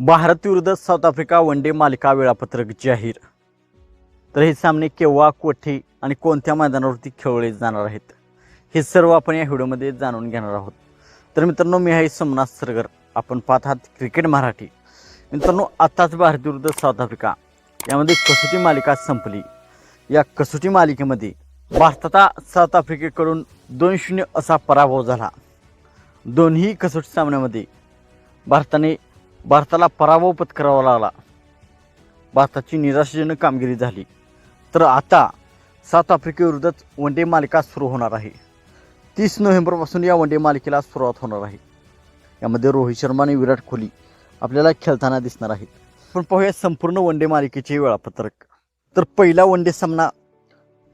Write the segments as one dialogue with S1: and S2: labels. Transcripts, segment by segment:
S1: भारत विरुद्ध south Africa one day मालिका वेळापत्रक जाहीर. तर हे सामने केव्हा कोठे आणि कोणत्या मैदानावरती खेळवले जाणार आहेत? हे सर्व आपण या व्हिडिओमध्ये जाणून घेणार आहोत. तर मित्रांनो मी आहे सोमनाथ सरगर. आपण पाहत आहात क्रिकेट मराठी. मित्रांनो आत्ताच भारत विरुद्ध साऊथ आफ्रिका. यामध्ये कसोटी मालिका संपली. या कसोटी मालिकेमध्ये भारताचा साऊथ आफ्रिकेकडून दोन शून्य असा पराभव झाला. दोन्ही कसोटी सामन्यामध्ये भारताने भारताला पराभव पत्करावा लागला. भारताची निराशाजनक कामगिरी झाली. तर आता साऊथ आफ्रिकेविरुद्धच वन डे मालिका सुरू होणार आहे. तीस नोव्हेंबरपासून या वन डे मालिकेला सुरुवात होणार आहे. यामध्ये रोहित शर्मा आणि विराट कोहली आपल्याला खेळताना दिसणार आहेत. पण पाहूया संपूर्ण वन डे मालिकेचे वेळापत्रक. तर पहिला वन डे सामना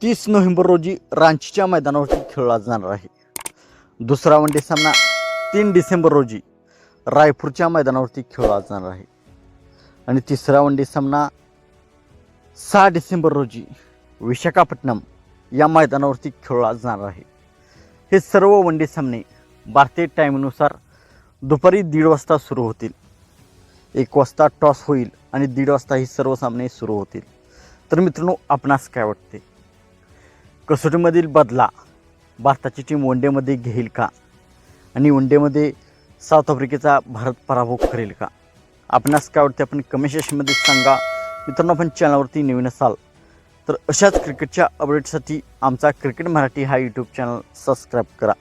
S1: तीस नोव्हेंबर रोजी रांचीच्या मैदानावरती खेळला जाणार आहे. दुसरा वन डे सामना तीन डिसेंबर रोजी रायपूरच्या मैदानावरती खेळला जाणार आहे. आणि तिसरा वन डे सामना सहा डिसेंबर रोजी विशाखापट्टणम या मैदानावरती खेळला जाणार आहे. हे सर्व वन डे सामने भारतीय टाईमनुसार दुपारी दीड वाजता सुरू होतील. एक वाजता टॉस होईल आणि दीड वाजता ही सर्व सामने सुरू होतील. तर मित्रांनो आपणास काय वाटते? कसोटीमधील बदला भारताची टीम वन डेमध्ये घेईल का? आणि वन डेमध्ये साऊथ आफ्रिकेचा भारत पराभव करेल का? आपणास काय वाटते आपण कमेंट सेशनमध्ये सांगा. मित्रांनो आपण चॅनलवरती नवीन असाल तर अशाच क्रिकेटच्या अपडेटसाठी आमचा क्रिकेट मराठी हा यूट्यूब चॅनल सबस्क्राईब करा.